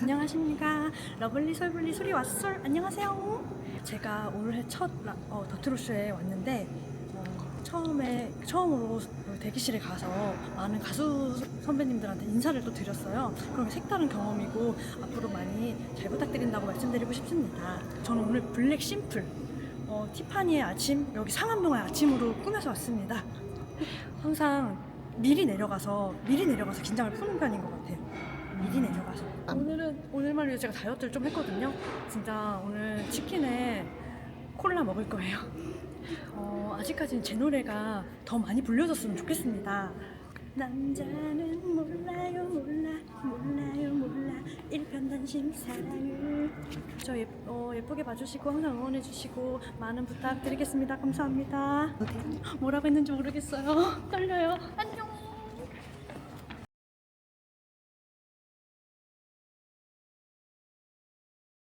안녕하십니까. 러블리 솔블리 소리 왔솔. 안녕하세요. 제가 올해 첫 라- 어, 더트로쇼에 왔는데 어, 처음에 처음으로 대기실에 가서 많은 가수 선배님들한테 인사를 또 드렸어요. 그럼 색다른 경험이고 앞으로 많이 잘 부탁드린다고 말씀드리고 싶습니다. 저는 오늘 블랙 심플 어, 티파니의 아침 여기 상암동의 아침으로 꾸며서 왔습니다. 항상 미리 내려가서 미리 내려가서 긴장을 푸는 편인 것 같아요. 미리 내려가서. 오늘은 오늘만 위해 제가 다이어트를 좀 했거든요. 진짜 오늘 치킨에 콜라 먹을 거예요. 어, 아직까지는 제 노래가 더 많이 불려졌으면 좋겠습니다. 남자는 몰라요 몰라 몰라요 몰라 일편단심 사랑을 저 예, 어, 예쁘게 봐주시고 항상 응원해주시고 많은 부탁드리겠습니다 감사합니다 뭐라고 했는지 모르겠어요 떨려요 안녕